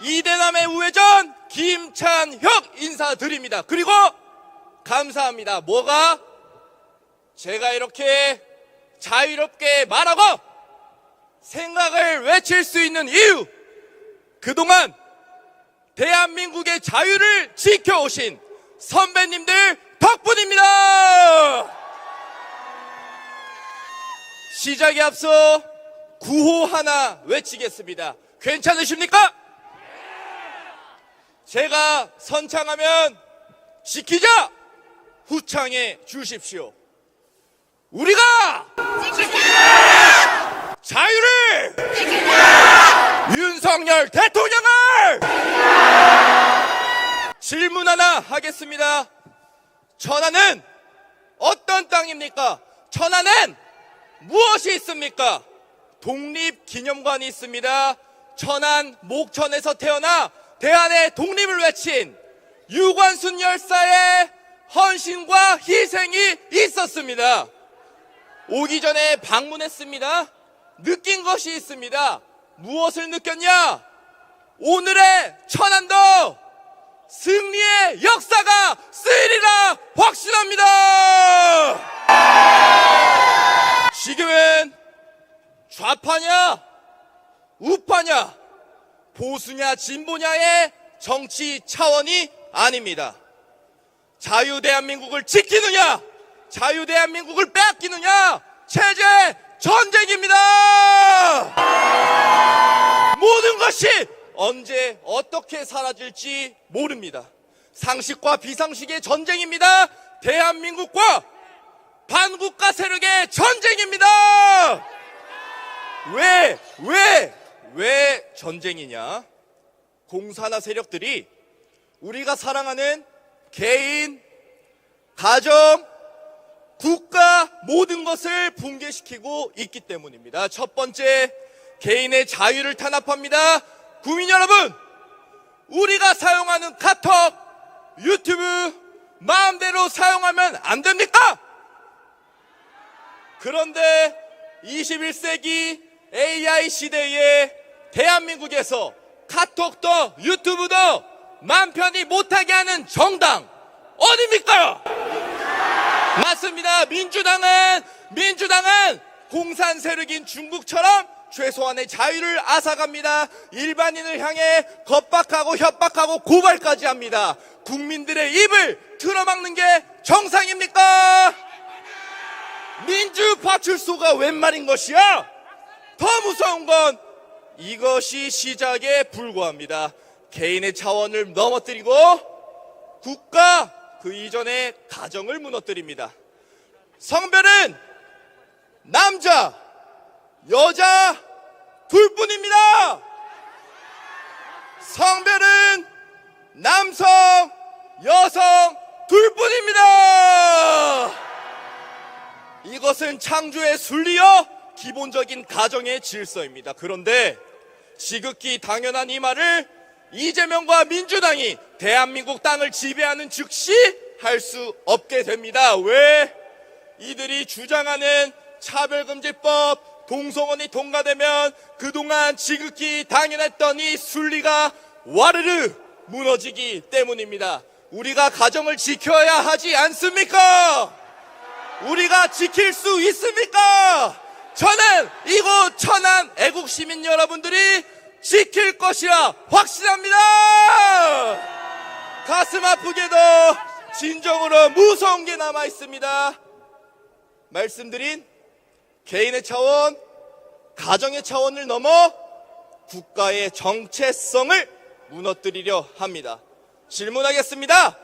이대남의 우회전 김찬혁 인사드립니다. 그리고 감사합니다. 뭐가 제가 이렇게 자유롭게 말하고 생각을 외칠 수 있는 이유 그동안 대한민국의 자유를 지켜오신 선배님들 덕분입니다. 시작에 앞서 구호 하나 외치겠습니다. 괜찮으십니까? 제가 선창하면 지키자! 후창해 주십시오. 우리가 자유를 윤석열 대통령을 질문 하나 하겠습니다. 천안은 어떤 땅입니까? 천안은 무엇이 있습니까? 독립기념관이 있습니다. 천안 목천에서 태어나 대한의 독립을 외친 유관순 열사의 헌신과 희생이 있었습니다. 오기 전에 방문했습니다. 느낀 것이 있습니다. 무엇을 느꼈냐? 오늘의 천안도 승리의 역사가 쓰이리라 확신합니다. 지금은 좌파냐, 우파냐, 보수냐, 진보냐의 정치 차원이 아닙니다. 자유 대한민국을 지키느냐, 자유 대한민국을 빼앗기느냐, 체제 전쟁입니다. 모든 것이 언제 어떻게 사라질지 모릅니다. 상식과 비상식의 전쟁입니다. 대한민국과 반국가 세력의 전쟁입니다. 왜, 왜, 왜 전쟁이냐? 공산화 세력들이 우리가 사랑하는 개인, 가정, 국가 모든 것을 붕괴시키고 있기 때문입니다. 첫 번째, 개인의 자유를 탄압합니다. 국민 여러분, 우리가 사용하는 카톡, 유튜브, 마음대로 사용하면 안 됩니까? 그런데 21세기 AI 시대에 대한민국에서 카톡도 유튜브도 맘 편히 못하게 하는 정당 어딥니까? 맞습니다. 민주당은 민주당은 공산 세력인 중국처럼 최소한의 자유를 앗아갑니다. 일반인을 향해 겁박하고 협박하고 고발까지 합니다. 국민들의 입을 틀어막는 게 정상입니까? 민주 파출소가 웬 말인 것이야? 더 무서운 건 이것이 시작에 불과합니다. 개인의 차원을 넘어뜨리고 국가 그 이전의 가정을 무너뜨립니다. 성별은 남자, 여자 둘 뿐입니다. 성별은 남성, 여성 둘 뿐입니다. 이것은 창조의 순리여 기본적인 가정의 질서입니다. 그런데 지극히 당연한 이 말을 이재명과 민주당이 대한민국 땅을 지배하는 즉시 할 수 없게 됩니다. 왜? 이들이 주장하는 차별금지법, 동성원이 통과되면 그동안 지극히 당연했던 이 순리가 와르르 무너지기 때문입니다. 우리가 가정을 지켜야 하지 않습니까? 우리가 지킬 수 있습니까? 저는 이곳 천안 애국 시민 여러분들이 지킬 것이라 확신합니다. 가슴 아프게도 진정으로 무서운 게 남아 있습니다. 말씀드린 개인의 차원, 가정의 차원을 넘어 국가의 정체성을 무너뜨리려 합니다. 질문하겠습니다.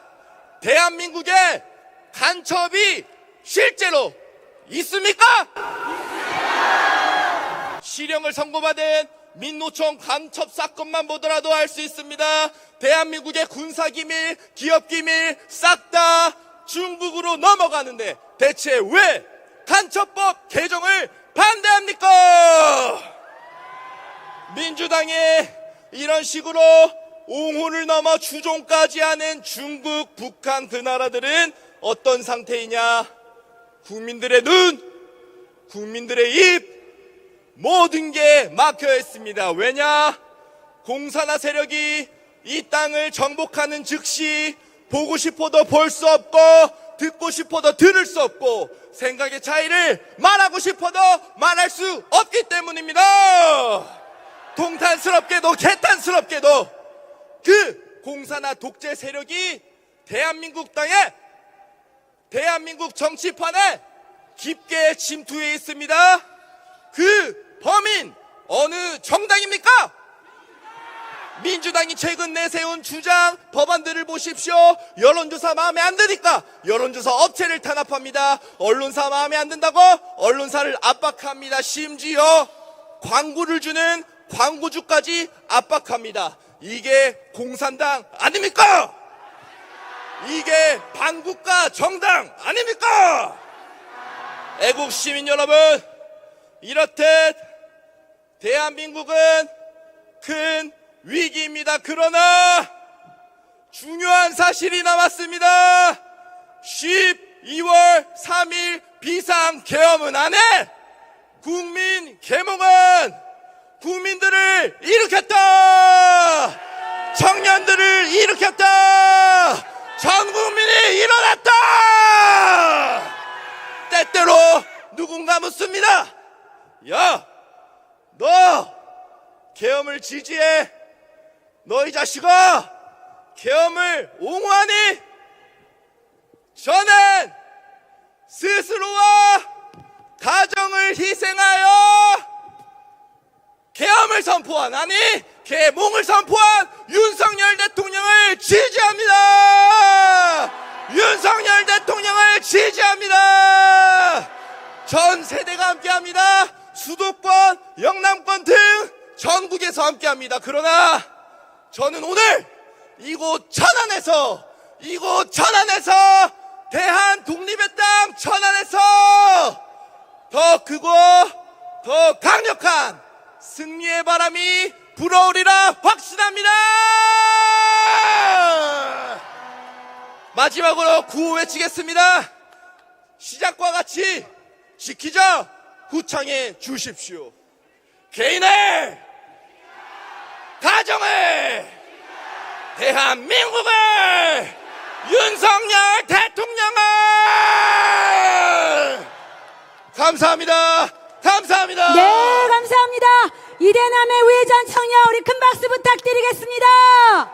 대한민국의 간첩이 실제로 있습니까? 실형을 선고받은 민노총 간첩 사건만 보더라도 알 수 있습니다. 대한민국의 군사기밀, 기업기밀 싹 다 중국으로 넘어가는데 대체 왜 간첩법 개정을 반대합니까? 민주당의 이런 식으로 옹호를 넘어 추종까지 하는 중국, 북한 그 나라들은 어떤 상태이냐? 국민들의 눈, 국민들의 입, 모든 게 막혀 있습니다. 왜냐? 공산화 세력이 이 땅을 정복하는 즉시 보고 싶어도 볼 수 없고 듣고 싶어도 들을 수 없고 생각의 차이를 말하고 싶어도 말할 수 없기 때문입니다. 통탄스럽게도 개탄스럽게도 그 공산화 독재 세력이 대한민국 땅에 대한민국 정치판에 깊게 침투해 있습니다. 그 범인 어느 정당입니까? 민주당이 최근 내세운 주장 법안들을 보십시오. 여론조사 마음에 안 드니까 여론조사 업체를 탄압합니다. 언론사 마음에 안 든다고 언론사를 압박합니다. 심지어 광고를 주는 광고주까지 압박합니다. 이게 공산당 아닙니까? 이게 반국가 정당 아닙니까? 애국 시민 여러분, 이렇듯 대한민국은 큰 위기입니다. 그러나 중요한 사실이 남았습니다. 12월 3일 비상 계엄은 안 해! 국민 계몽은 국민들을 일으켰다! 청년들을 일으켰다! 전 국민이 일어났다! 때때로 누군가 묻습니다. 야, 너 계엄을 지지해? 너이 자식아, 계엄을 옹호하니? 저는 스스로와 가정을 희생하여 계엄을 선포한 아니 계몽을 선포한 윤석열 대통령을 지지합니다. 전국에서 함께 합니다. 그러나 저는 오늘 이곳 천안에서 이곳 천안에서 대한 독립의 땅 천안에서 더 크고 더 강력한 승리의 바람이 불어오리라 확신합니다. 마지막으로 구호 외치겠습니다. 시작과 같이 지키자 후창해 주십시오. 개인의 가정을 대한민국을 윤석열 대통령을 감사합니다. 감사합니다. 네, 감사합니다. 이대남의 우회전 청년 우리 큰 박수 부탁드리겠습니다.